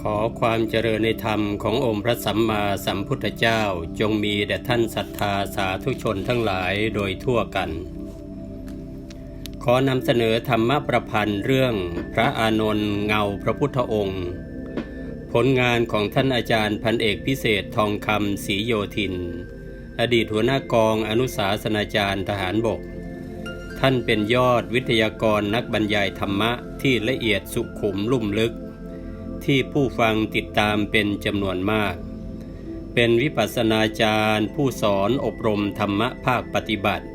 ขอความเจริญในธรรมขององค์พระสัมมาสัมพุทธเจ้าจงมีแด่ท่านศรัทธาสาธุชนทั้งหลายโดยทั่วกัน ขอนำเสนอธรรมประพันธ์เรื่องพระอานนท์เงาพระพุทธองค์ ผลงานของท่านอาจารย์พันเอกพิเศษทองคำศรีโยธิน อดีตหัวหน้ากองอนุสาสนาจารย์ทหารบก ท่านเป็นยอดวิทยากรนักบรรยายธรรมะที่ละเอียดสุขุมลุ่มลึก ที่ผู้ฟังติดตามเป็นจำนวนมาก เป็นวิปัสสนาจารย์ ผู้สอนอบรมธรรมะภาคปฏิบัติ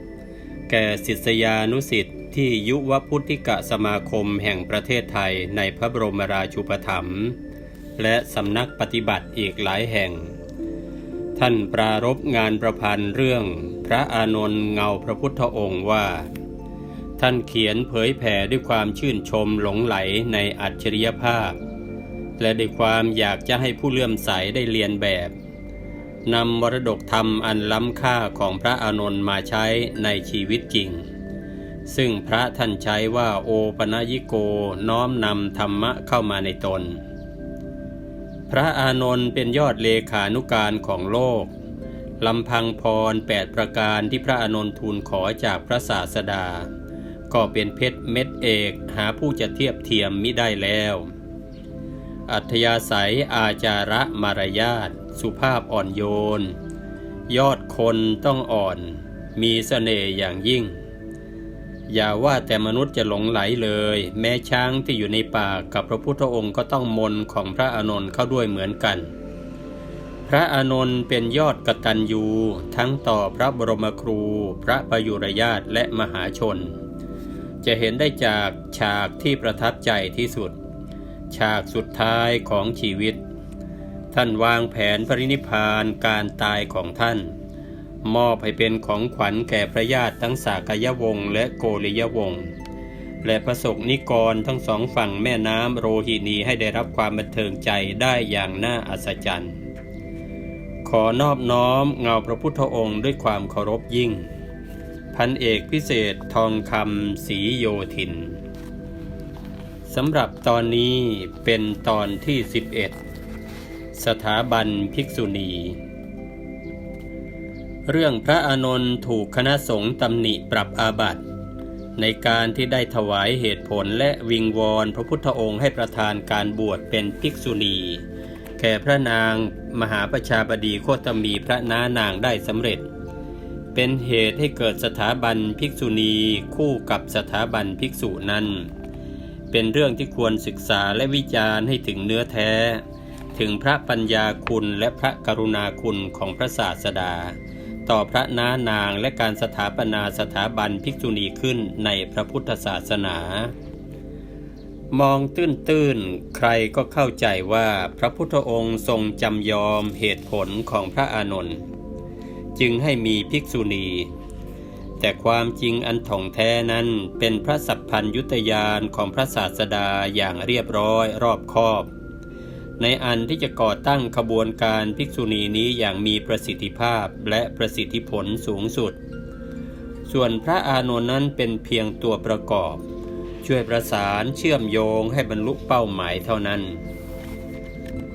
แก่ศิษยานุสิษย์ที่ยุวพุทธิกะสมาคมแห่งประเทศไทยในพระบรมราชูปถัมภ์และสำนักปฏิบัติอีกหลายแห่ง ท่านปรารบงานประพันธ์เรื่องพระอานนท์เงาพระพุทธองค์ว่า ท่านเขียนเผยแผ่ด้วยความชื่นชมหลงไหลในอัจฉริยภาพ และด้วยความอยากจะให้ผู้เลื่อมใสได้เรียนแบบนำมรดกธรรมอันล้ำค่าของพระอานนท์มาใช้ในชีวิตจริง ซึ่งพระท่านใช้ว่าโอปนยิโกน้อมนำธรรมะเข้ามาในตน พระอานนท์เป็นยอดเลขานุการของโลกลำพังพรแปดประการที่พระอานนท์ทูลขอจากพระศาสดา ก็เป็นเพชรเม็ดเอกหาผู้จะเทียบเทียมมิได้แล้ว อัธยาศัยอาจาระมารยาทสุภาพอ่อนโยน ยอดคนต้องอ่อน มีเสน่ห์อย่างยิ่ง อย่าว่าแต่มนุษย์จะหลงไหลเลย แม้ช้างที่อยู่ในป่ากับพระพุทธองค์ก็ต้องมนของพระอานนท์เข้าด้วยเหมือนกัน พระอานนท์เป็นยอดกตัญญูทั้งต่อพระบรมครู พระประยุรญาตและมหาชน จะเห็นได้จากฉากที่ประทับใจที่สุด ฉากสุดท้ายของชีวิต ท่านวางแผนปรินิพพานการตายของท่าน มอบให้เป็นของขวัญแก่พระญาติทั้งสากยวงศ์และโกริยวงศ์และประสบนิกรทั้งสองฝั่งแม่น้ำโรหินีให้ได้รับความบันเทิงใจได้อย่างน่าอัศจรรย์ ขอนอบน้อมเงาพระพุทธองค์ด้วยความเคารพยิ่ง พันเอกพิเศษทองคำศรีโยธิน สำหรับตอนนี้เป็นตอนที่ 11 สถาบันภิกษุณี เรื่องพระอานนท์ถูกคณะสงฆ์ตำหนิปรับอาบัติ ในการที่ได้ถวายเหตุผลและวิงวอนพระพุทธองค์ให้ประทานการบวชเป็นภิกษุณีแก่พระนางมหาประชาบดีโคตมีพระน้านางได้สำเร็จ เป็นเหตุให้เกิดสถาบันภิกษุณีคู่กับสถาบันภิกษุนั้น เป็นเรื่องที่ควรศึกษาและวิจารณ์ให้ถึงเนื้อแท้ ถึงพระปัญญาคุณและพระกรุณาคุณของพระศาสดา ต่อพระน้านางและการสถาปนาสถาบันภิกษุณีขึ้นในพระพุทธศาสนา มองตื้นๆ ใครก็เข้าใจว่าพระพุทธองค์ทรงจำยอมเหตุผลของพระอานนท์จึงให้มีภิกษุณี แต่ความจริงอันถ่องแท้นั้นเป็นพระสัพพัญยุตยานของพระศาสดาอย่างเรียบร้อยรอบคอบ ในอันที่จะก่อตั้งขบวนการภิกษุณีนี้อย่างมีประสิทธิภาพและประสิทธิผลสูงสุด ส่วนพระอานนท์นั้นเป็นเพียงตัวประกอบ ช่วยประสานเชื่อมโยงให้บรรลุเป้าหมายเท่านั้น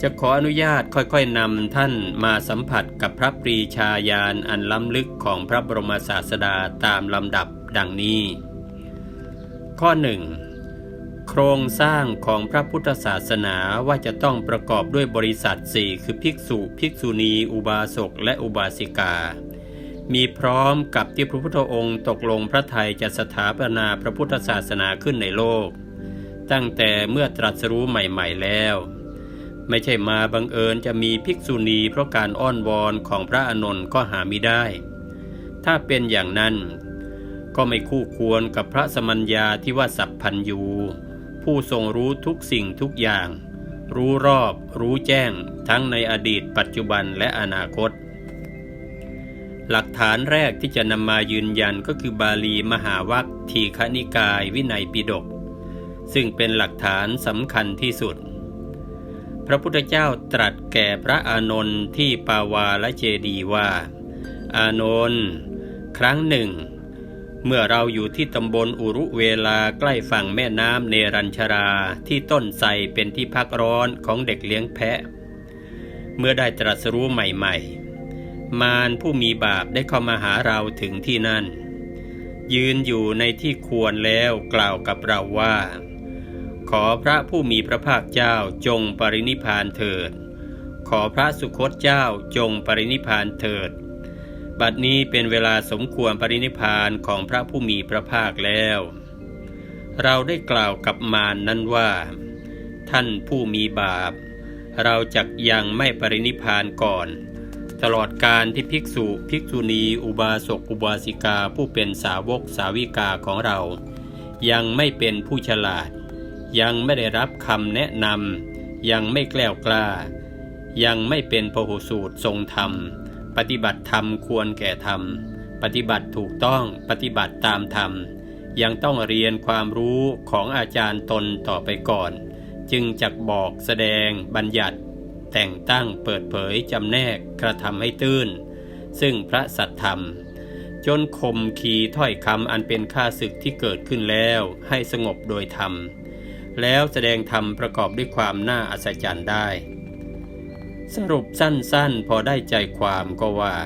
จะขออนุญาตค่อยๆนำท่านมาสัมผัสกับพระปรีชาญาณอันล้ำลึกของพระบรมศาสดาตามลำดับดังนี้ ข้อหนึ่งโครงสร้างของพระพุทธศาสนาว่าจะต้องประกอบด้วยบริษัทสี่คือภิกษุภิกษุณี อุบาสกและอุบาสิกา มีพร้อมกับที่พระพุทธองค์ตกลงพระทัยจะสถาปนาพระพุทธศาสนาขึ้นในโลก ตั้งแต่เมื่อตรัสรู้ใหม่ ๆแล้ว ไม่ใช่มาบังเอิญจะมีภิกษุณีเพราะการอ้อนวอนของพระอานนท์ก็หาไม่ได้ ถ้าเป็นอย่างนั้น ก็ไม่คู่ควรกับพระสมัญญาที่ว่าสัพพัญยูผู้ทรงรู้ทุกสิ่งทุกอย่าง รู้รอบ รู้แจ้ง ทั้งในอดีต ปัจจุบันและอนาคต หลักฐานแรกที่จะนำมายืนยันก็คือบาลีมหาวัคทีคณิกายวินัยปิฎกซึ่งเป็นหลักฐานสำคัญที่สุด พระพุทธเจ้าตรัสแก่พระอานนท์ที่ปาวาและเจดีว่า อานนท์ครั้งหนึ่ง เมื่อเราอยู่ที่ตำบลอุรุเวลาใกล้ฝั่งแม่น้ำเนรัญชราที่ต้นไทรเป็นที่พักร้อนของเด็กเลี้ยงแพะ เมื่อได้ตรัสรู้ใหม่ๆ มารผู้มีบาปได้เข้ามาหาเราถึงที่นั่น ยืนอยู่ในที่ควรแล้วกล่าวกับเราว่า ขอพระผู้มีพระภาคเจ้าจงปรินิพานเถิด ขอพระสุคตเจ้าจงปรินิพานเถิด บัดนี้เป็นเวลาสมควรปรินิพานของพระผู้มีพระภาคแล้ว เราได้กล่าวกับมารนนั้นว่า ท่านผู้มีบาป เราจักยังไม่ปรินิพานก่อน ตลอดการที่ภิกษุภิกษุณีอุบาสกอุบาสิกาผู้เป็นสาวกสาวิกาของเรา ยังไม่เป็นผู้ฉลาด ยังไม่ได้รับคำแนะนำยังไม่แกล้วกล้า ยังไม่เป็นพหุสูตรทรงธรรม ปฏิบัติธรรมควรแก่ธรรม ปฏิบัติถูกต้องปฏิบัติตามธรรม ยังต้องเรียนความรู้ของอาจารย์ตนต่อไปก่อน จึงจักบอกแสดงบัญญัติ แต่งตั้งเปิดเผยจำแนกกระทำให้ตื้น ซึ่งพระสัตธรรมจนคมขีถ้อยคำอันเป็นค่าศึกที่เกิดขึ้นแล้วให้สงบโดยธรรม แล้วแสดงธรรมประกอบด้วยความน่าอัศจรรย์ได้ สรุปสั้นๆ พอได้ใจความก็ว่า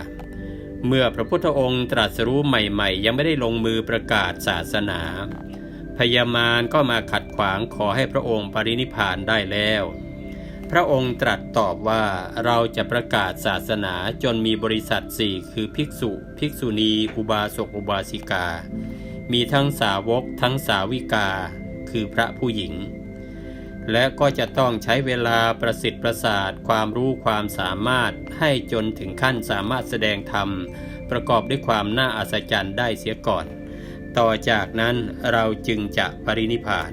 เมื่อพระพุทธองค์ตรัสรู้ใหม่ๆ ยังไม่ได้ลงมือประกาศศาสนาพญามารก็มาขัดขวางขอให้พระองค์ปรินิพพานได้แล้ว พระองค์ตรัสตอบว่าเราจะประกาศศาสนาจนมีบริษัทสี่คือภิกษุ ภิกษุณี อุบาสกอุบาสิกา มีทั้งสาวกทั้งสาวิกา คือพระผู้หญิง และก็จะต้องใช้เวลาประสิทธิ์ประสาทความรู้ความสามารถให้จนถึงขั้นสามารถแสดงธรรม ประกอบด้วยความน่าอัศจรรย์ได้เสียก่อน ต่อจากนั้นเราจึงจะปรินิพาน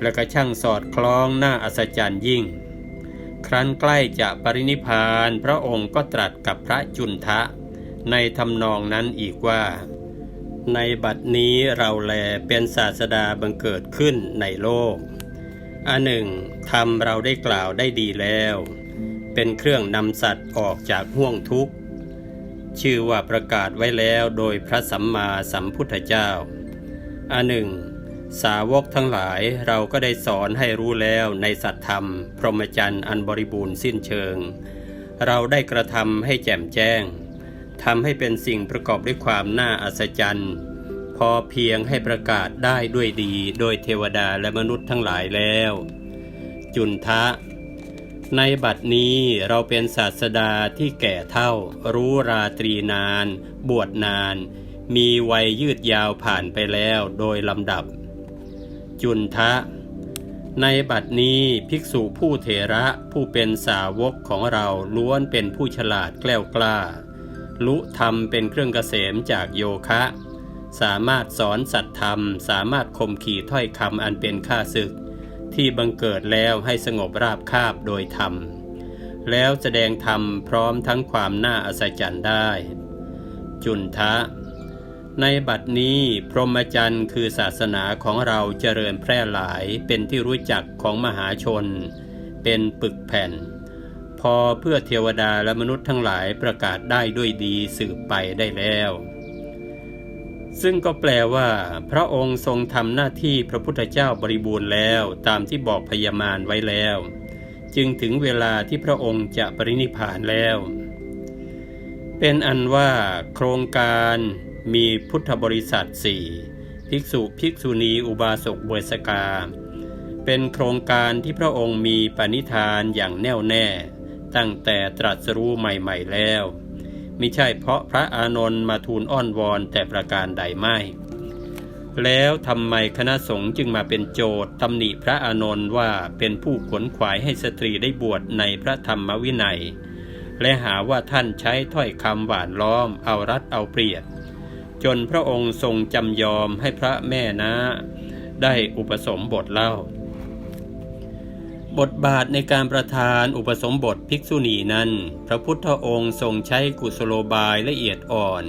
และก็ช่างสอดคล้องน่าอัศจรรย์ยิ่ง ครั้นใกล้จะปรินิพาน พระองค์ก็ตรัสกับพระจุนทะ ในทำนองนั้นอีกว่า ในบัดนี้เราแลเป็นศาสดาบังเกิดขึ้นในโลก อันหนึ่งทำเราได้กล่าวได้ดีแล้ว เป็นเครื่องนำสัตว์ออกจากห่วงทุกข์ ชื่อว่าประกาศไว้แล้วโดยพระสัมมาสัมพุทธเจ้า อันหนึ่ง สาวกทั้งหลายเราก็ได้สอนให้รู้แล้วในสัตธรรม พรหมจรรย์อันบริบูรณ์สิ้นเชิง เราได้กระทำให้แจ่มแจ้ง ทำให้เป็นสิ่งประกอบด้วยความน่าอัศจรรย์ พอเพียงให้ประกาศได้ด้วยดี โดยเทวดาและมนุษย์ทั้งหลายแล้ว จุนทะ ในบัดนี้เราเป็นศาสดาที่แก่เท่า รู้ราตรีนาน บวชนาน มีวัยยืดยาวผ่านไปแล้วโดยลำดับ จุนทะในบัดนี้ภิกษุผู้เถระผู้เป็นสาวกของเราล้วนเป็นผู้ฉลาดแกล้วกล้า ลุธรรมเป็นเครื่องเกษมจากโยคะ สามารถสอนสัตธรรม สามารถข่มขีถ้อยคำอันเป็นค่าศึก ที่บังเกิดแล้วให้สงบราบคาบโดยธรรม แล้วแสดงธรรมพร้อมทั้งความน่าอัศจรรย์ได้ จุนทะ ในบัดนี้พรหมจรรย์คือศาสนาของเราเจริญแพร่หลายเป็นที่รู้จักของมหาชน เป็นปึกแผ่น พอเพื่อเทวดาและมนุษย์ทั้งหลายประกาศได้ด้วยดีสืบไปได้แล้ว ซึ่งก็แปลว่า พระองค์ทรงทำหน้าที่พระพุทธเจ้าบริบูรณ์แล้วตามที่บอกพยามารไว้แล้ว จึงถึงเวลาที่พระองค์จะปรินิพานแล้ว เป็นอันว่า โครงการมีพุทธบริษัทสี่ภิกษุภิกษุณีอุบาสกบวสกาเป็นโครงการที่พระองค์มีปณิธานอย่างแน่วแน่ ตั้งแต่ตรัสรู้ใหม่ๆแล้ว มิใช่เพราะพระอานนท์มาทูลอ้อนวอนแต่ประการใดไม่ แล้วทำไมคณะสงฆ์จึงมาเป็นโจทย์ตำหนิพระอานนท์ว่าเป็นผู้ขวนขวายให้สตรีได้บวชในพระธรรมวินัย และหาว่าท่านใช้ถ้อยคำหวานล้อมเอารัดเอาเปรียบจนพระองค์ทรงจำยอมให้พระแม่นะ ได้อุปสมบทเล่า บทบาทในการประทานอุปสมบทภิกษุณีนั้น พระพุทธองค์ทรงใช้กุศโลบายละเอียดอ่อน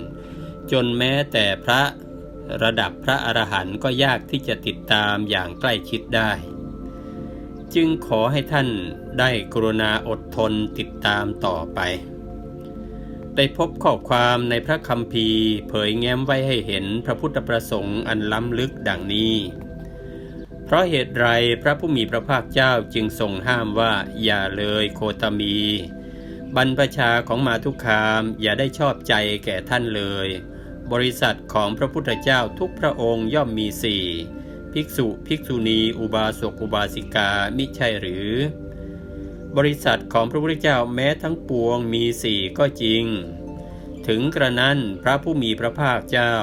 จนแม้แต่พระระดับพระอรหันต์ก็ยากที่จะติดตามอย่างใกล้ชิดได้ จึงขอให้ท่านได้กรุณาอดทนติดตามต่อไป ได้พบข้อความในพระคัมภีร์ เผยแง้มไว้ให้เห็นพระพุทธประสงค์อันล้ำลึกดังนี้ เพราะเหตุไรพระผู้มีพระภาคเจ้าจึงทรงห้ามว่าอย่าเลยโคตมี บรรพชาของมาทุกคามอย่าได้ชอบใจแก่ท่านเลย บริษัทของพระพุทธเจ้าทุกพระองค์ย่อมมีสี่ภิกษุภิกษุณี อุบาสกอุบาสิกามิใช่หรือ บริษัทของพระพุทธเจ้าแม้ทั้งปวงมีสี่ก็จริง ถึงกระนั้นพระผู้มีพระภาคเจ้า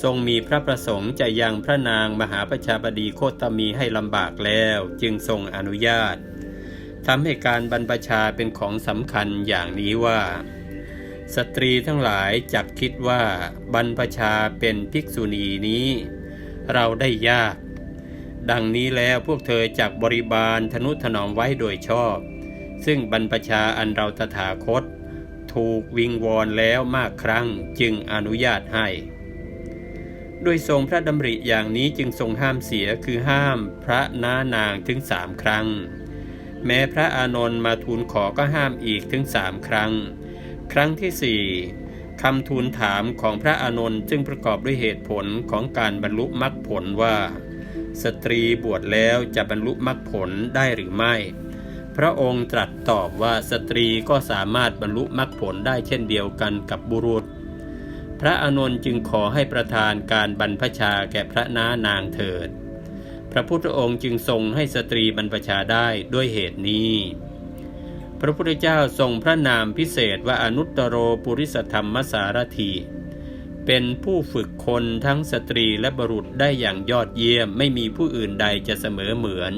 ทรงมีพระประสงค์จะยังพระนางมหาประชาบดีโคตมีให้ลำบากแล้วจึงทรงอนุญาตทำให้การบรรพชาเป็นของสำคัญอย่างนี้ว่า สตรีทั้งหลายจักคิดว่าบรรพชาเป็นภิกษุณีนี้ เราได้ยาก ดังนี้แล้วพวกเธอจักบริบาลทนุถนอมไว้โดยชอบ ซึ่งบรรพชาอันเราตถาคต ถูกวิงวอนแล้วมากครั้งจึงอนุญาตให้ ด้วยทรงพระดำริอย่างนี้จึงทรงห้ามเสียคือห้ามพระน้านางถึงสามครั้ง แม้พระอานนท์มาทูลขอก็ห้ามอีกถึงสามครั้ง ครั้งที่สี่คำทูลถามของพระอานนท์จึงประกอบด้วยเหตุผลของการบรรลุมรรคผลว่า สตรีบวชแล้วจะบรรลุมรรคผลได้หรือไม่ พระองค์ตรัสตอบว่าสตรีก็สามารถบรรลุมรรคผลได้เช่นเดียวกันกับบุรุษ พระอานนท์จึงขอให้ประทานการบรรพชาแก่พระน้านางเถิด พระพุทธองค์จึงทรงให้สตรีบรรพชาได้ด้วยเหตุนี้ พระพุทธเจ้าทรงพระนามพิเศษว่าอนุตตโรปุริสธรรมสารถี เป็นผู้ฝึกคนทั้งสตรีและบุรุษได้อย่างยอดเยี่ยมไม่มีผู้อื่นใดจะเสมอเหมือน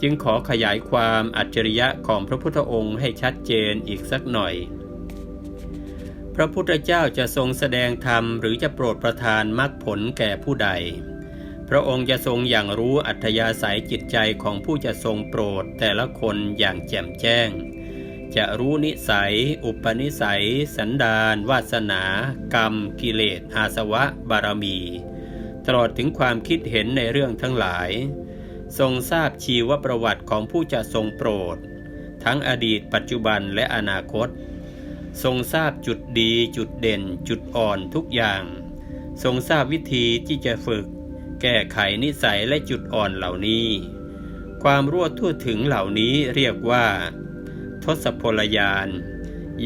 จึงขอขยายความอัจฉริยะของพระพุทธองค์ให้ชัดเจนอีกสักหน่อย พระพุทธเจ้าจะทรงแสดงธรรมหรือจะโปรดประทานมรรคผลแก่ผู้ใด พระองค์จะทรงอย่างรู้อัธยาศัยจิตใจของผู้จะทรงโปรดแต่ละคนอย่างแจ่มแจ้ง จะรู้นิสัย อุปนิสัย สันดาน วาสนา กรรม กิเลส อาสวะ บารมี ตลอดถึงความคิดเห็นในเรื่องทั้งหลาย ทรงทราบชีวประวัติของผู้จะทรงโปรด ทั้งอดีตปัจจุบันและอนาคต ทรงทราบจุดดีจุดเด่น จุดอ่อนทุกอย่าง ทรงทราบวิธีที่จะฝึก แก้ไขนิสัยและจุดอ่อนเหล่านี้ ความรั่วทั่วถึงเหล่านี้เรียกว่า ทศพลยาน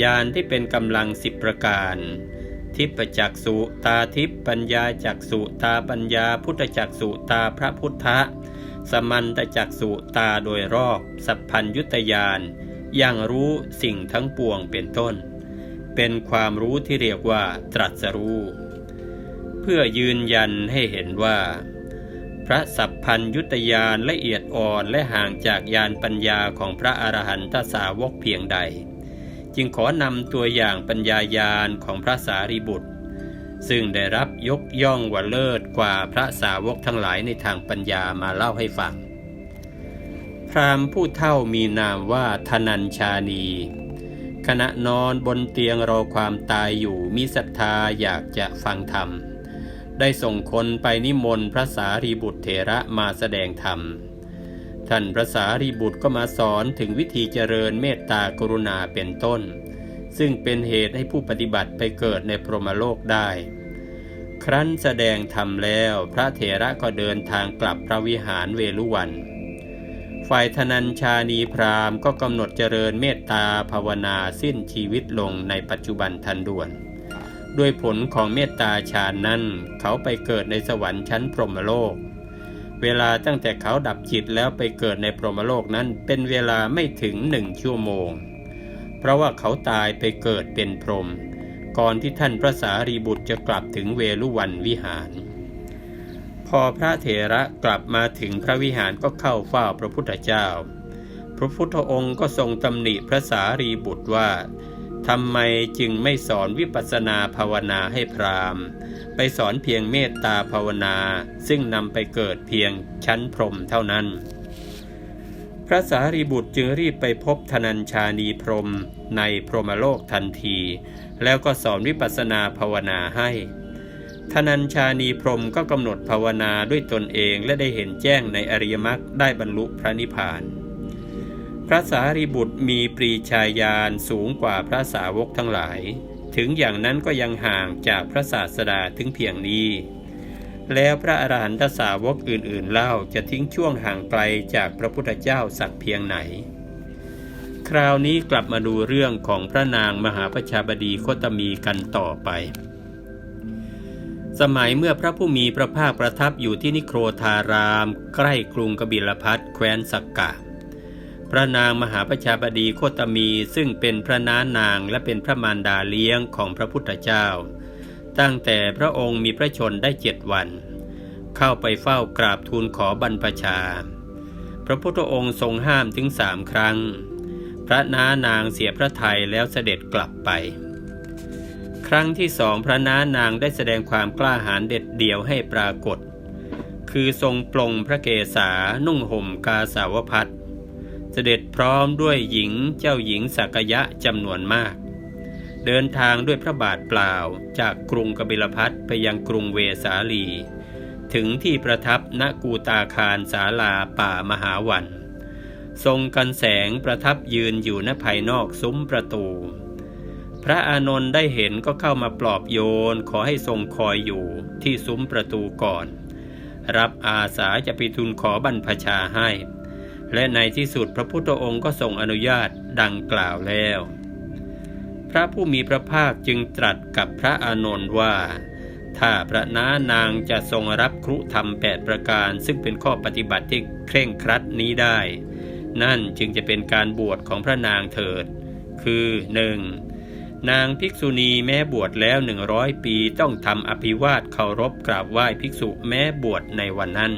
ยานที่เป็นกำลังสิบประการ ทิพจักสุตาทิพปัญญาจักสุตาปัญญาพุทธจักสุตาพระพุทธะสมันตจักสุตาโดยรอบ สัพพัญยุตยานอย่างรู้สิ่งทั้งปวงเป็นต้น เป็นความรู้ที่เรียกว่าตรัสรู้ เพื่อยืนยันให้เห็นว่า พระสัพพัญยุตยานละเอียดอ่อนและห่างจากยานปัญญาของพระอรหันตสาวกเพียงใด จึงขอนำตัวอย่างปัญญายานของพระสารีบุตร ซึ่งได้รับยกย่องว่าเลิศกว่าพระสาวกทั้งหลายในทางปัญญามาเล่าให้ฟัง พรามผู้เท่ามีนามว่าธนัญชานี ขณะนอนบนเตียงรอความตายอยู่มีศรัทธาอยากจะฟังธรรม ได้ส่งคนไปนิมนต์พระสารีบุตรเถระมาแสดงธรรม ท่านพระสารีบุตรก็มาสอนถึงวิธีเจริญเมตตากรุณาเป็นต้น ซึ่งเป็นเหตุให้ผู้ปฏิบัติไปเกิดในพรหมโลกได้ ครั้นแสดงธรรมแล้วพระเถระก็เดินทางกลับพระวิหารเวลุวัน ฝ่ายธนัญชานีพราหมณ์ก็กำหนดเจริญเมตตาภาวนาสิ้นชีวิตลงในปัจจุบันทันด่วน ด้วยผลของเมตตาฌานนั้น เขาไปเกิดในสวรรค์ชั้นพรหมโลก เวลาตั้งแต่เขาดับจิตแล้วไปเกิดในพรหมโลกนั้นเป็นเวลาไม่ถึงหนึ่งชั่วโมง เพราะว่าเขาตายไปเกิดเป็นพรหมก่อนที่ท่านพระสารีบุตรจะกลับถึงเวลุวันวิหาร พอพระเถระกลับมาถึงพระวิหารก็เข้าเฝ้าพระพุทธเจ้า พระพุทธองค์ก็ทรงตำหนิพระสารีบุตรว่าทำไมจึงไม่สอนวิปัสสนาภาวนาให้พรามไปสอนเพียงเมตตาภาวนา ซึ่งนำไปเกิดเพียงชั้นพรหมเท่านั้น พระสารีบุตรจึงรีบไปพบธนัญชานีพรหมในพรหมโลกทันที แล้วก็สอนวิปัสสนาภาวนาให้ ธนัญชานีพรมก็กำหนดภาวนาด้วยตนเองและได้เห็นแจ้งในอริยมรรคได้บรรลุพระนิพพาน พระสารีบุตรมีปรีชาญาณสูงกว่าพระสาวกทั้งหลาย ถึงอย่างนั้นก็ยังห่างจากพระศาสดาถึงเพียงนี้ แล้วพระอรหันตสาวกอื่นๆเล่าจะทิ้งช่วงห่างไกลจากพระพุทธเจ้าสักเพียงไหน คราวนี้กลับมาดูเรื่องของพระนางมหาประชาบดีโคตมีกันต่อไป สมัยเมื่อพระผู้มีพระภาคประทับอยู่ที่นิโครธาราม ใกล้กรุงกบิลพัทแคว้นสักกะ พระนางมหาประชาบดีโคตมีซึ่งเป็นพระน้านางและเป็นพระมารดาเลี้ยงของพระพุทธเจ้า ตั้งแต่พระองค์มีพระชนได้เจ็ดวัน เข้าไปเฝ้ากราบทูลขอบรรพชา พระพุทธองค์ทรงห้ามถึงสามครั้ง พระน้านางเสียพระทัยแล้วเสด็จกลับไป ครั้งที่สองพระน้านางได้แสดงความกล้าหาญเด็ดเดี่ยวให้ปรากฏ คือทรงปลงพระเกศานุ่งห่มกาสาวพัดเสด็จพร้อมด้วยหญิงเจ้าหญิงสักยะจำนวนมาก เดินทางด้วยพระบาทเปล่าจากกรุงกบิลพัทไปยังกรุงเวสาลี ถึงที่ประทับณกูตาคารศาลาป่ามหาวัน ทรงกันแสงประทับยืนอยู่ณภายนอกซุ้มประตู พระอานนท์ได้เห็นก็เข้ามาปลอบโยนขอให้ทรงคอยอยู่ที่ซุ้มประตูก่อน รับอาสาจะไปทูลขอบรรพชาให้ และในที่สุดพระพุทธองค์ก็ทรงอนุญาตดังกล่าวแล้ว พระผู้มีพระภาคจึงตรัสกับพระอานนท์ว่า ถ้าพระน้านางจะทรงรับครุธรรมแปดประการ ซึ่งเป็นข้อปฏิบัติที่เคร่งครัดนี้ได้ นั่นจึงจะเป็นการบวชของพระนางเถิด คือหนึ่ง นางภิกษุณีแม้บวชแล้วหนึ่งร้อยปีต้องทำอภิวาทเคารพกราบไหว้ภิกษุแม้บวชในวันนั้น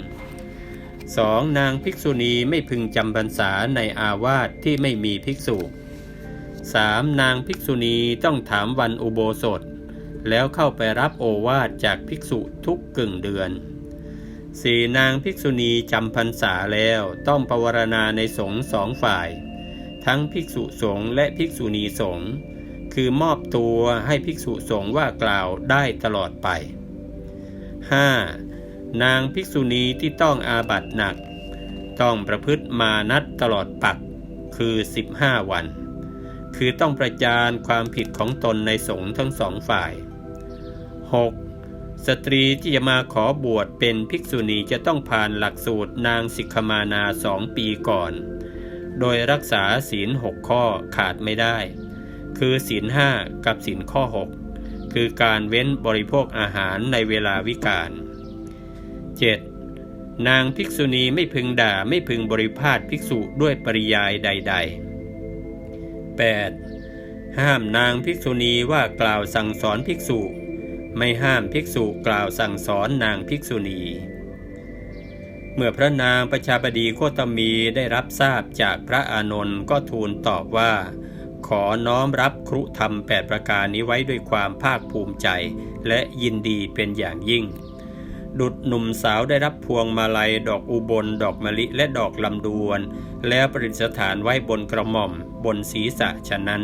สองนางภิกษุณีไม่พึงจำพรรษาในอาวาสที่ไม่มีภิกษุสามนางภิกษุณีต้องถามวันอุโบสถ แล้วเข้าไปรับโอวาทจากภิกษุทุกกึ่งเดือนสี่นางภิกษุณีจำพรรษาแล้วต้องปวารณาในสงฆ์สองฝ่าย ทั้งภิกษุสงฆ์และภิกษุณีสงฆ์ คือมอบตัวให้ภิกษุสงฆ์ว่ากล่าวได้ตลอดไป 5. นางภิกษุณีที่ต้องอาบัตหนัก ต้องประพฤติมานัดตลอดปักคือ 15 วัน คือต้องประจานความผิดของตนในสงฆ์ทั้งสองฝ่าย 6. สตรีที่จะมาขอบวชเป็นภิกษุณีจะต้องผ่านหลักสูตรนางสิกขมานาสองปีก่อน โดยรักษาศีลหกข้อขาดไม่ได้ คือศีลห้ากับศีลข้อ 6 คือการเว้นบริโภคอาหารในเวลาวิกาล 7. นางภิกษุณีไม่พึงด่าไม่พึงบริพาทภิกษุด้วยปริยายใด ๆ 8. ห้ามนางภิกษุณีว่ากล่าวสั่งสอนภิกษุ ไม่ห้ามภิกษุกล่าวสั่งสอนนางภิกษุณีเมื่อพระนางประชาบดีโคตมีได้รับทราบจากพระอานนท์ก็ทูลตอบว่า ขอน้อมรับครุธรรมแปดประการนี้ไว้ด้วยความภาคภูมิใจ และยินดีเป็นอย่างยิ่ง ดุดหนุ่มสาวได้รับพวงมาลัย ดอกอุบล ดอกมะลิ และดอกลำดวน แล้วประดิษฐานไว้บนกระหม่อม บนศีรษะฉะนั้น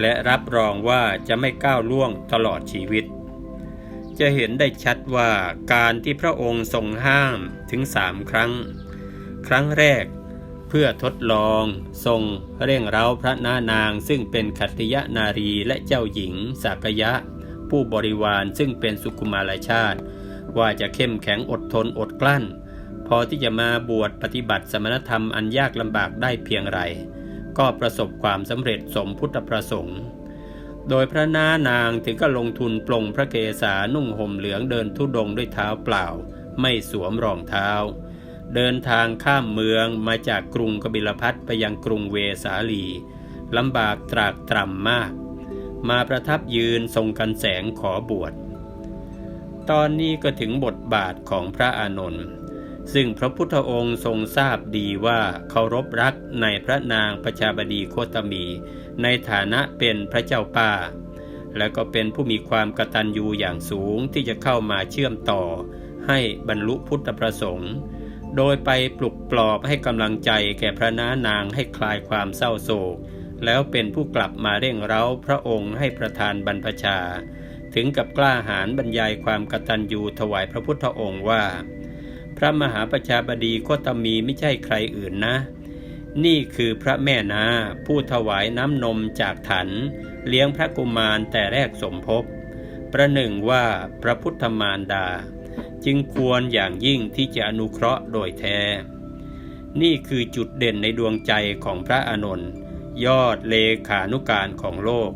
และรับรองว่าจะไม่ก้าวล่วงตลอดชีวิต จะเห็นได้ชัดว่าการที่พระองค์ทรงห้ามถึงสามครั้ง ครั้งแรก พื่อทดลอง ทรงเร่งเร้าพระนานางซึ่งเป็นขัตติยนารีและเจ้าหญิงสักยะ ผู้บริวารซึ่งเป็นสุขุมารชาติ ว่าจะเข้มแข็งอดทนอดกลั้น พอที่จะมาบวชปฏิบัติสมณธรรมอันยากลำบากได้เพียงไร ก็ประสบความสำเร็จสมพุทธประสงค์ โดยพระนานางถึงก็ลงทุนปลงพระเกศานุ่งห่มเหลืองเดินทุดงด้วยเท้าเปล่า ไม่สวมรองเท้า เดินทางข้ามเมืองมาจากกรุงกบิลพัทไปยังกรุงเวสาลีลำบากตรากตรำมาก มาประทับยืนทรงกันแสงขอบวช ตอนนี้ก็ถึงบทบาทของพระอานนท์ซึ่งพระพุทธองค์ทรงทราบดีว่าเคารพรักในพระนางประชาบดีโคตมี ในฐานะเป็นพระเจ้าป้าและก็เป็นผู้มีความกตัญญูอย่างสูงที่จะเข้ามาเชื่อมต่อ ให้บรรลุพุทธประสงค์ โดยไปปลุกปลอบให้กำลังใจแก่พระน้านางให้คลายความเศร้าโศก แล้วเป็นผู้กลับมาเร่งเร้าพระองค์ให้ประทานบรรพชา ถึงกับกล้าหาญบรรยายความกตัญญูถวายพระพุทธองค์ว่า พระมหาประชาบดีโคตมีไม่ใช่ใครอื่นนะ นี่คือพระแม่นาผู้ถวายน้ำนมจากถัน เลี้ยงพระกุมารแต่แรกสมภพประหนึ่งว่าพระพุทธมารดา จึงควรอย่างยิ่งที่จะอนุเคราะห์โดยแท้ นี่คือจุดเด่นในดวงใจของพระอานนท์ยอดเลขานุการของโลก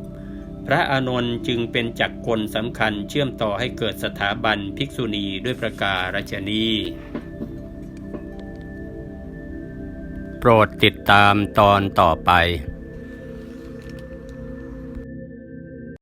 พระอานนท์จึงเป็นจักรกลสำคัญเชื่อมต่อให้เกิดสถาบันภิกษุณีด้วยประการฉนีโปรดติดตามตอนต่อไป